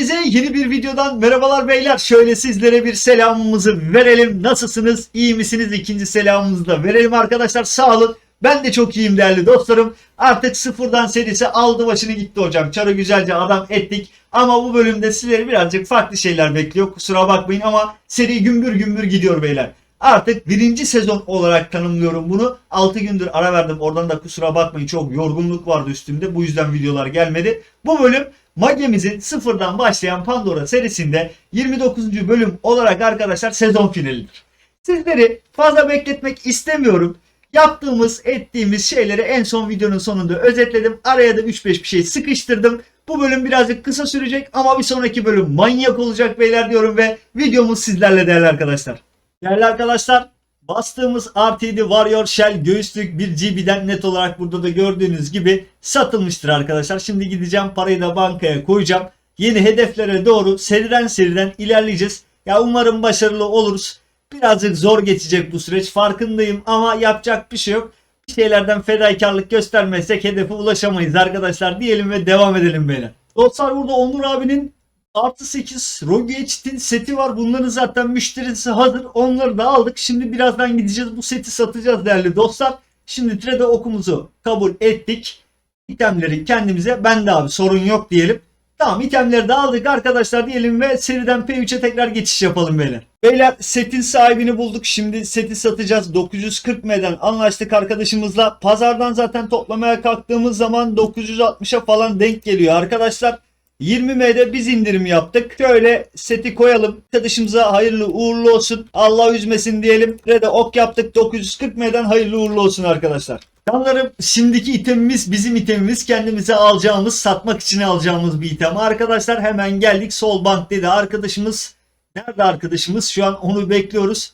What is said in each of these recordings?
Herkese yeni bir videodan merhabalar beyler. Şöyle sizlere bir selamımızı verelim. Nasılsınız? İyi misiniz? İkinci selamımızı da verelim arkadaşlar. Sağ olun. Ben de çok iyiyim değerli dostlarım. Artık sıfırdan serisi aldı başını gitti hocam. Çarı güzelce adam ettik. Ama bu bölümde sizleri birazcık farklı şeyler bekliyor. Kusura bakmayın ama seri gümbür gümbür gidiyor beyler. Artık birinci sezon olarak tanımlıyorum bunu. 6 gündür ara verdim. Oradan da kusura bakmayın çok yorgunluk vardı üstümde. Bu yüzden videolar gelmedi. Bu bölüm Magemizin sıfırdan başlayan Pandora serisinde 29. bölüm olarak arkadaşlar sezon finalidir. Sizleri fazla bekletmek istemiyorum. Yaptığımız, ettiğimiz şeyleri en son videonun sonunda özetledim. Araya da 3-5 bir şey sıkıştırdım. Bu bölüm birazcık kısa sürecek ama bir sonraki bölüm manyak olacak beyler diyorum ve videomuz sizlerle değerli arkadaşlar. Değerli arkadaşlar bastığımız RTD Warrior Shell göğüslük bir GB'den net olarak burada da gördüğünüz gibi satılmıştır arkadaşlar. Şimdi gideceğim parayı da bankaya koyacağım. Yeni hedeflere doğru seriden seriden ilerleyeceğiz. Ya umarım başarılı oluruz. Birazcık zor geçecek bu süreç farkındayım ama yapacak bir şey yok. Bir şeylerden fedakarlık göstermezsek hedefe ulaşamayız arkadaşlar diyelim ve devam edelim beyler. Dostlar burada Onur abinin Artı 8 Rogue Edge'in seti var. Bunların zaten müşterisi hazır. Onları da aldık. Şimdi birazdan gideceğiz. Bu seti satacağız değerli dostlar. Şimdi trade okumuzu kabul ettik. İtemleri kendimize. Ben de abi sorun yok diyelim. Tamam itemleri de aldık arkadaşlar diyelim ve seriden P3'e tekrar geçiş yapalım beyler. Beyler setin sahibini bulduk. Şimdi seti satacağız. 940 M'den anlaştık arkadaşımızla. Pazardan zaten toplamaya kalktığımız zaman 960'a falan denk geliyor arkadaşlar. 20M'de biz indirim yaptık. Şöyle seti koyalım. Arkadaşımıza hayırlı uğurlu olsun. Allah üzmesin diyelim. Ve de ok yaptık. 940M'den hayırlı uğurlu olsun arkadaşlar. Canlarım şimdiki itemimiz bizim itemimiz. Kendimize alacağımız, satmak için alacağımız bir item. Arkadaşlar hemen geldik. Sol bank dedi arkadaşımız. Nerede arkadaşımız? Şu an onu bekliyoruz.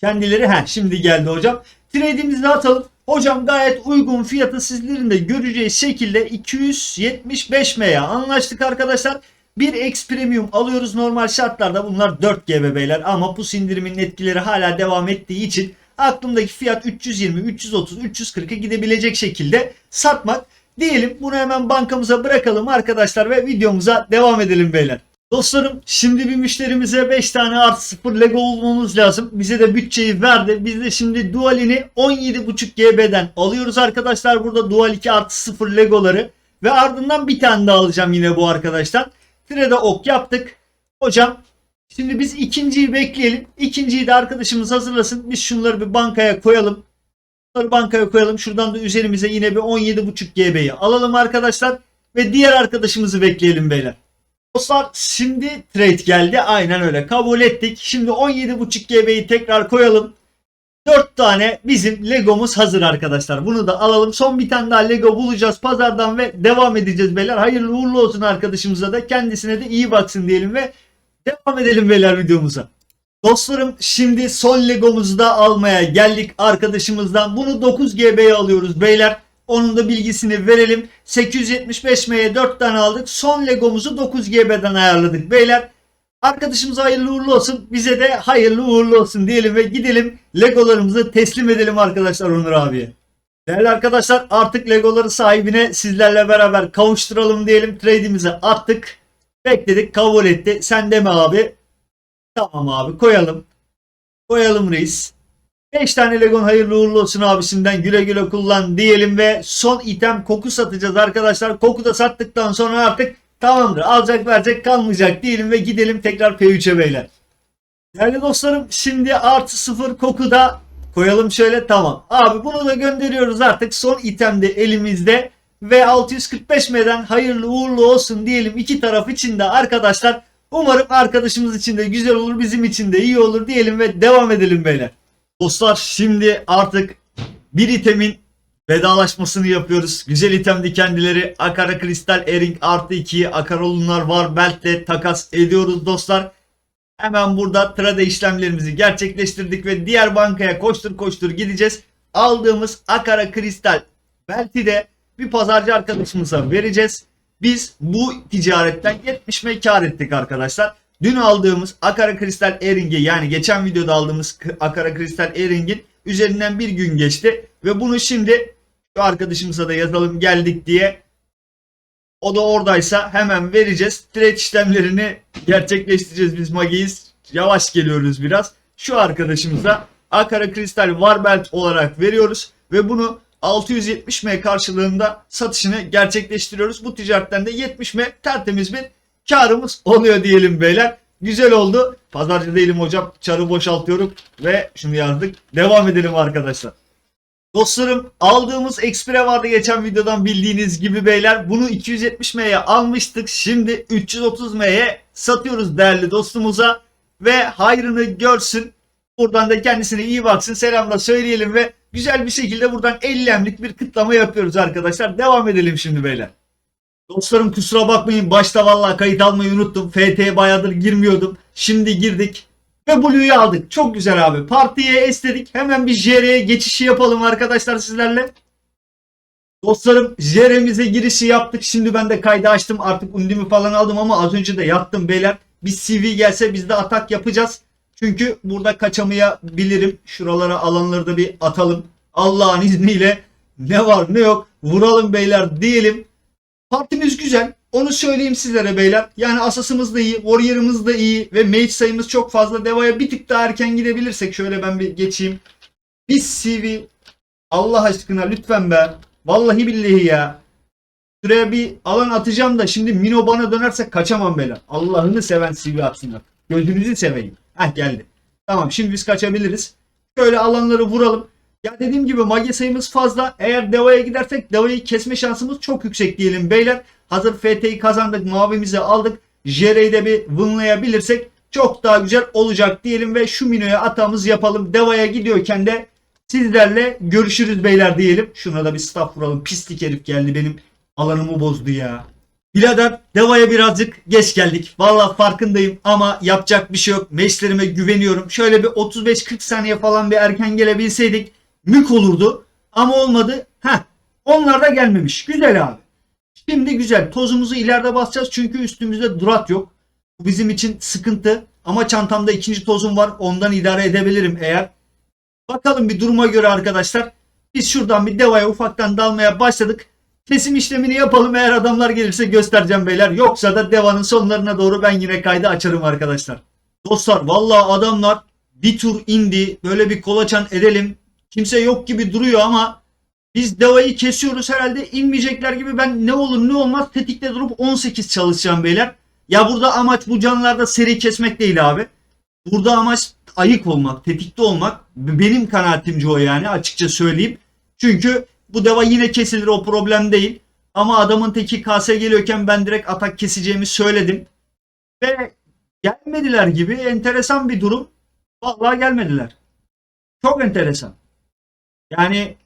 Kendileri he şimdi geldi hocam. Trade'imizi atalım. Hocam gayet uygun fiyatı sizlerin de göreceği şekilde 275 M'ye anlaştık arkadaşlar. Bir X Premium alıyoruz normal şartlarda bunlar 4 GB beyler ama bu indirimin etkileri hala devam ettiği için aklımdaki fiyat 320, 330, 340'a gidebilecek şekilde satmak. Diyelim bunu hemen bankamıza bırakalım arkadaşlar ve videomuza devam edelim beyler. Dostlarım şimdi bir müşterimize 5 tane artı 0 Lego bulmamız lazım. Bize de bütçeyi verdi. Biz de şimdi Dual'ini 17.5 GB'den alıyoruz arkadaşlar. Burada Dual 2 artı 0 Legoları. Ve ardından bir tane daha alacağım yine bu arkadaştan. Trade ok yaptık. Hocam şimdi biz ikinciyi bekleyelim. İkinciyi de arkadaşımız hazırlasın. Biz şunları bir bankaya koyalım. Bunları bankaya koyalım. Şuradan da üzerimize yine bir 17.5 GB'yi alalım arkadaşlar. Ve diğer arkadaşımızı bekleyelim beyler. Dostlar şimdi trade geldi. Aynen öyle. Kabul ettik. Şimdi 17.5 GB'yi tekrar koyalım. 4 tane bizim Legomuz hazır arkadaşlar. Bunu da alalım. Son bir tane daha Lego bulacağız pazardan ve devam edeceğiz beyler. Hayırlı uğurlu olsun arkadaşımıza da. Kendisine de iyi baksın diyelim ve devam edelim beyler videomuza. Dostlarım şimdi son Legomuzu da almaya geldik arkadaşımızdan. Bunu 9 GB'ye alıyoruz beyler. Onun da bilgisini verelim. 875 M'ye 4 tane aldık. Son Legomuzu 9 GB'den ayarladık. Beyler arkadaşımıza hayırlı uğurlu olsun. Bize de hayırlı uğurlu olsun diyelim ve gidelim Legolarımızı teslim edelim arkadaşlar Onur abiye. Değerli arkadaşlar artık Legoları sahibine sizlerle beraber kavuşturalım diyelim. Trade'imizi attık. Bekledik kabul etti. Sen de mi abi? Tamam abi koyalım. Koyalım reis. 5 tane Legon hayırlı uğurlu olsun abisinden güle güle kullan diyelim ve son item koku satacağız arkadaşlar. Koku da sattıktan sonra artık tamamdır. Alacak verecek kalmayacak diyelim ve gidelim tekrar P3'e beyler. Değerli dostlarım şimdi artı sıfır koku da koyalım şöyle tamam. Abi bunu da gönderiyoruz artık son item de elimizde. Ve 645 M'den hayırlı uğurlu olsun diyelim iki taraf için de arkadaşlar. Umarım arkadaşımız için de güzel olur bizim için de iyi olur diyelim ve devam edelim beyler. Dostlar şimdi artık bir itemin vedalaşmasını yapıyoruz. Güzel itemdi kendileri. Akara Kristal Ering artı 2'yi Akarolunlar var. Belt'le takas ediyoruz dostlar. Hemen burada trade işlemlerimizi gerçekleştirdik ve diğer bankaya koştur koştur gideceğiz. Aldığımız Akara Kristal Belt'i de bir pazarcı arkadaşımıza vereceğiz. Biz bu ticaretten 70 me kar ettik arkadaşlar. Dün aldığımız Akara Kristal Ering'i yani geçen videoda aldığımız Akara Kristal Ering'in üzerinden bir gün geçti. Ve bunu şimdi şu arkadaşımıza da yazalım geldik diye O da oradaysa hemen vereceğiz. Trade işlemlerini gerçekleştireceğiz biz Magi'yiz. Yavaş geliyoruz biraz. Şu arkadaşımıza Akara Kristal Warbelt olarak veriyoruz. Ve bunu 670M karşılığında satışını gerçekleştiriyoruz. Bu ticaretten de 70M tertemiz bir karımız oluyor diyelim beyler. Güzel oldu. Pazarcı değilim hocam. Çarı boşaltıyorum ve şunu yazdık. Devam edelim arkadaşlar. Dostlarım aldığımız Xpire vardı geçen videodan bildiğiniz gibi beyler. Bunu 270M'ye almıştık. Şimdi 330M'ye satıyoruz değerli dostumuza. Ve hayrını görsün. Buradan da kendisine iyi baksın. Selamla söyleyelim ve güzel bir şekilde buradan 50 emlik bir kıtlama yapıyoruz arkadaşlar. Devam edelim şimdi beyler. Dostlarım kusura bakmayın başta vallahi kayıt almayı unuttum. FT'ye bayağıdır girmiyordum. Şimdi girdik. Ve Blue'yu aldık. Çok güzel abi. Partiye esledik. Hemen bir JR'ye geçişi yapalım arkadaşlar sizlerle. Dostlarım JR'mize girişi yaptık. Şimdi ben de kaydı açtım. Artık undimi falan aldım ama az önce de yattım beyler. Bir CV gelse biz de atak yapacağız. Çünkü burada kaçamayabilirim. Şuralara alanları da bir atalım. Allah'ın izniyle ne var ne yok vuralım beyler diyelim. Partimiz güzel. Onu söyleyeyim sizlere beyler. Yani asasımız da iyi, warrior'ımız da iyi ve mage sayımız çok fazla. Deva'ya bir tık daha erken gidebilirsek şöyle ben bir geçeyim. Bir CV Allah aşkına lütfen be. Vallahi billahi ya. Şuraya bir alan atacağım da şimdi Mino bana dönerse kaçamam beyler. Allah'ını seven CV atsınlar. Gözünüzü seveyim. Heh geldi. Tamam şimdi biz kaçabiliriz. Şöyle alanları vuralım. Ya dediğim gibi mage sayımız fazla. Eğer Deva'ya gidersek Deva'yı kesme şansımız çok yüksek diyelim beyler. Hazır FT'yi kazandık. Mavimizi aldık. Jere'yi de bir vınlayabilirsek çok daha güzel olacak diyelim ve şu Mino'ya atamız yapalım. Deva'ya gidiyorken de sizlerle görüşürüz beyler diyelim. Şuna da bir staff vuralım. Pislik herif geldi benim alanımı bozdu ya. Birader Deva'ya birazcık geç geldik. Valla farkındayım ama yapacak bir şey yok. Meşlerime güveniyorum. Şöyle bir 35-40 saniye falan bir erken gelebilseydik mük olurdu. Ama olmadı. Heh. Onlar da gelmemiş. Güzel abi. Şimdi güzel. Tozumuzu ileride basacağız çünkü üstümüzde durat yok. Bu bizim için sıkıntı. Ama çantamda ikinci tozum var. Ondan idare edebilirim eğer. Bakalım bir duruma göre arkadaşlar. Biz şuradan bir devaya ufaktan dalmaya başladık. Kesim işlemini yapalım. Eğer adamlar gelirse göstereceğim beyler. Yoksa da devanın sonlarına doğru ben yine kaydı açarım arkadaşlar. Dostlar vallahi adamlar bir tur indi. Böyle bir kolaçan edelim. Kimse yok gibi duruyor ama biz devayı kesiyoruz herhalde inmeyecekler gibi ben ne olur ne olmaz tetikte durup 18 çalışacağım beyler. Ya burada amaç bu canlarda seri kesmek değil abi. Burada amaç ayık olmak, tetikte olmak. Benim kanaatimce o yani açıkça söyleyeyim. Çünkü bu deva yine kesilir o problem değil. Ama adamın teki kase geliyorken ben direkt atak keseceğimi söyledim. Ve gelmediler gibi enteresan bir durum. Vallahi gelmediler. Çok enteresan. Yani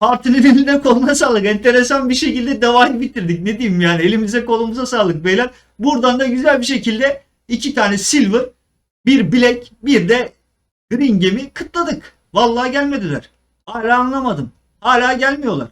partinin eline koluna sağlık. Enteresan bir şekilde devayı bitirdik. Ne diyeyim yani elimize kolumuza sağlık beyler. Buradan da güzel bir şekilde iki tane silver, bir black, bir de green gemi kıtladık. Vallahi gelmediler. Hala anlamadım. Hala gelmiyorlar.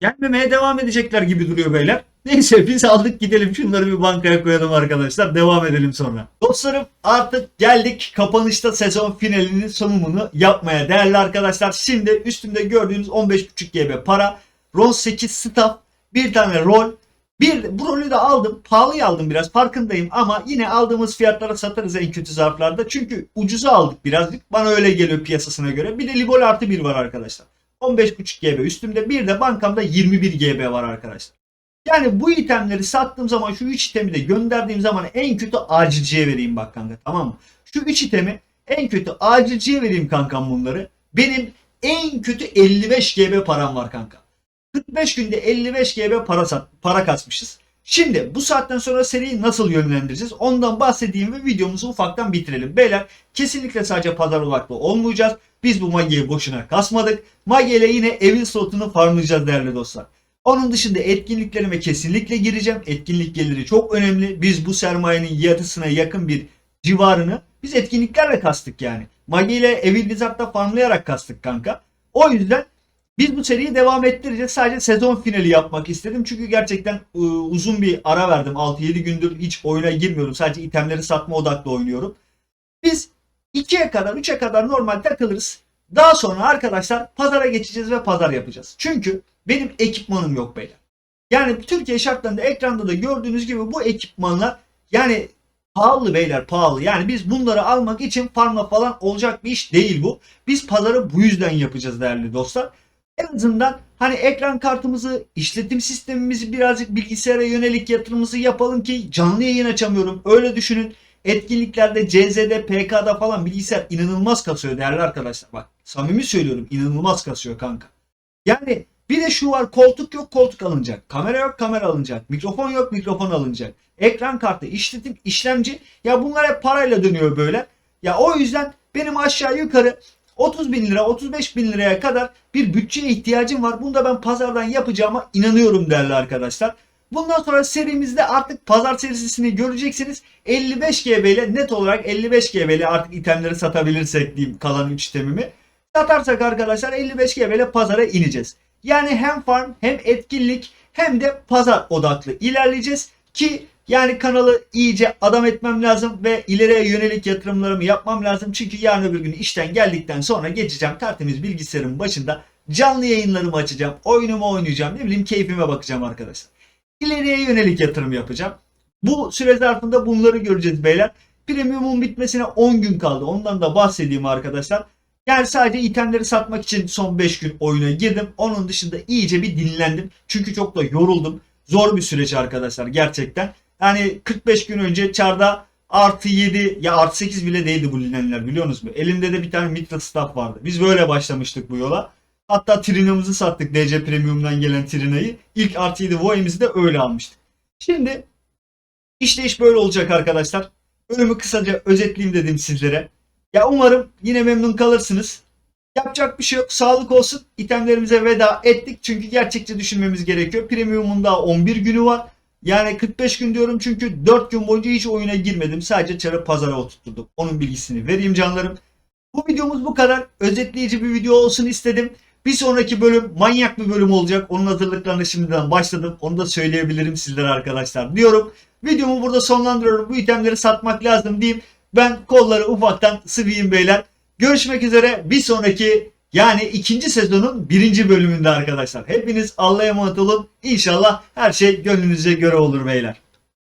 Gelmemeye devam edecekler gibi duruyor beyler. Neyse biz aldık gidelim şunları bir bankaya koyalım arkadaşlar. Devam edelim sonra. Dostlarım artık geldik kapanışta sezon finalinin sunumunu yapmaya. Değerli arkadaşlar şimdi üstümde gördüğünüz 15.5 GB para. Rol 8 staff. Bir tane rol. Bir bu rolü de aldım. Pahalıya aldım biraz farkındayım ama yine aldığımız fiyatlara satarız en kötü zarflarda. Çünkü ucuza aldık birazcık. Bana öyle geliyor piyasasına göre. Bir de Libol artı 1 var arkadaşlar. 15.5 GB üstümde bir de bankamda 21 GB var arkadaşlar. Yani bu itemleri sattığım zaman şu 3 itemi de gönderdiğim zaman en kötü acilciye vereyim bak kanka tamam mı? Şu 3 itemi en kötü acilciye vereyim kankam bunları. Benim en kötü 55 GB param var kanka. 45 günde 55 GB para sat, para kasmışız. Şimdi bu saatten sonra seriyi nasıl yönlendireceğiz? Ondan bahsedeyim ve videomuzu ufaktan bitirelim. Beyler kesinlikle sadece pazar odaklı olmayacağız. Biz bu Magi'yi boşuna kasmadık. Magi ile yine evin slotunu farmlayacağız değerli dostlar. Onun dışında etkinliklerime kesinlikle gireceğim. Etkinlik geliri çok önemli. Biz bu sermayenin yarısına yakın bir civarını biz etkinliklerle kastık yani. Magi ile Evil Wizard'da farmlayarak kastık kanka. O yüzden biz bu seriyi devam ettireceğiz. Sadece sezon finali yapmak istedim. Çünkü gerçekten ıı, uzun bir ara verdim. 6-7 gündür hiç oyuna girmiyorum. Sadece itemleri satma odaklı oynuyorum. Biz 2'ye kadar 3'e kadar normal takılırız. Daha sonra arkadaşlar pazara geçeceğiz ve pazar yapacağız. Çünkü benim ekipmanım yok beyler. Yani Türkiye şartlarında ekranda da gördüğünüz gibi bu ekipmanlar yani pahalı beyler pahalı. Yani biz bunları almak için farmla falan olacak bir iş değil bu. Biz pazarı bu yüzden yapacağız değerli dostlar. En azından hani ekran kartımızı, işletim sistemimizi birazcık bilgisayara yönelik yatırımımızı yapalım ki canlı yayın açamıyorum. Öyle düşünün. Etkinliklerde, CZ'de, PK'da falan bilgisayar inanılmaz kasıyor değerli arkadaşlar. Bak samimi söylüyorum inanılmaz kasıyor kanka. Yani bir de şu var koltuk yok koltuk alınacak. Kamera yok kamera alınacak. Mikrofon yok mikrofon alınacak. Ekran kartı, işletim, işlemci. Ya bunlar hep parayla dönüyor böyle. Ya o yüzden benim aşağı yukarı 30 bin lira 35 bin liraya kadar bir bütçeye ihtiyacım var. Bunu da ben pazardan yapacağıma inanıyorum değerli arkadaşlar. Bundan sonra serimizde artık pazar serisini göreceksiniz. 55 GB ile net olarak 55 GB ile artık itemleri satabilirsek diyeyim kalan 3 itemimi. Satarsak arkadaşlar 55 GB ile pazara ineceğiz. Yani hem farm hem etkinlik hem de pazar odaklı ilerleyeceğiz ki yani kanalı iyice adam etmem lazım ve ileriye yönelik yatırımlarımı yapmam lazım. Çünkü yarın öbür gün işten geldikten sonra geçeceğim tertemiz bilgisayarın başında canlı yayınlarımı açacağım. Oyunumu oynayacağım. Ne bileyim keyfime bakacağım arkadaşlar. İleriye yönelik yatırım yapacağım. Bu süre zarfında bunları göreceğiz beyler. Premium'un bitmesine 10 gün kaldı. Ondan da bahsedeyim arkadaşlar. Yani sadece itemleri satmak için son 5 gün oyuna girdim. Onun dışında iyice bir dinlendim. Çünkü çok da yoruldum. Zor bir süreç arkadaşlar gerçekten. Yani 45 gün önce çarda artı 7 ya artı 8 bile değildi bu linenler biliyorsunuz mu? Elimde de bir tane Mitra Staff vardı. Biz böyle başlamıştık bu yola. Hatta Trina'mızı sattık DC Premium'dan gelen Trina'yı. İlk artı 7 Voy'imizi de öyle almıştık. Şimdi işte iş böyle olacak arkadaşlar. Bölümü kısaca özetleyeyim dedim sizlere. Ya umarım yine memnun kalırsınız. Yapacak bir şey yok. Sağlık olsun. İtemlerimize veda ettik. Çünkü gerçekçi düşünmemiz gerekiyor. Premium'un daha 11 günü var. Yani 45 gün diyorum çünkü 4 gün boyunca hiç oyuna girmedim. Sadece çarı pazara oturtturdum. Onun bilgisini vereyim canlarım. Bu videomuz bu kadar. Özetleyici bir video olsun istedim. Bir sonraki bölüm manyak bir bölüm olacak. Onun hazırlıklarına şimdiden başladım. Onu da söyleyebilirim sizlere arkadaşlar diyorum. Videomu burada sonlandırıyorum. Bu itemleri satmak lazım diyeyim. Ben kolları ufaktan sıvayım beyler. Görüşmek üzere bir sonraki yani ikinci sezonun birinci bölümünde arkadaşlar. Hepiniz Allah'a emanet olun. İnşallah her şey gönlünüze göre olur beyler.